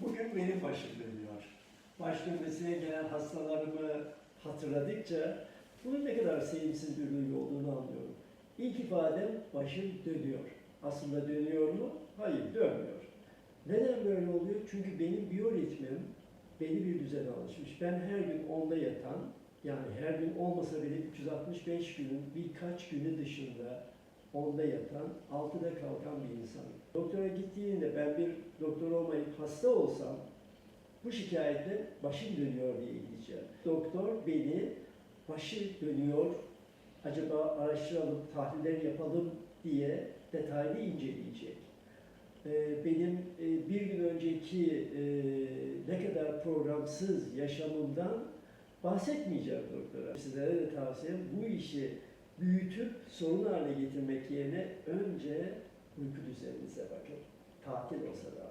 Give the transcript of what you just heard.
Bugün benim başım dönüyor. Baş dönmesine gelen hastalarımı hatırladıkça bunun ne kadar sevimsiz bir duygu olduğunu anlıyorum. İlk ifadem başım dönüyor. Aslında dönüyor mu? Hayır, dönmüyor. Neden böyle oluyor? Çünkü benim biyoritmim belli bir düzene alışmış. Ben her gün onda yatan, yani her gün olmasa bile 365 günün birkaç günü dışında onda yatan, altıda kalkan bir insanım. Doktora gittiğinde ben bir doktor olmayıp hasta olsam bu şikayetle başım dönüyor diye gideceğim. Doktor beni başı dönüyor, acaba araştıralım, tahliller yapalım diye detaylı inceleyecek. Ee, Benim e, bir gün önceki e, ne kadar programsız yaşamımdan bahsetmeyeceğim doktora. Sizlere de tavsiyem bu işi büyütüp sorun haline getirmek yerine önce uyku düzeninize bakın. Tatil olsa da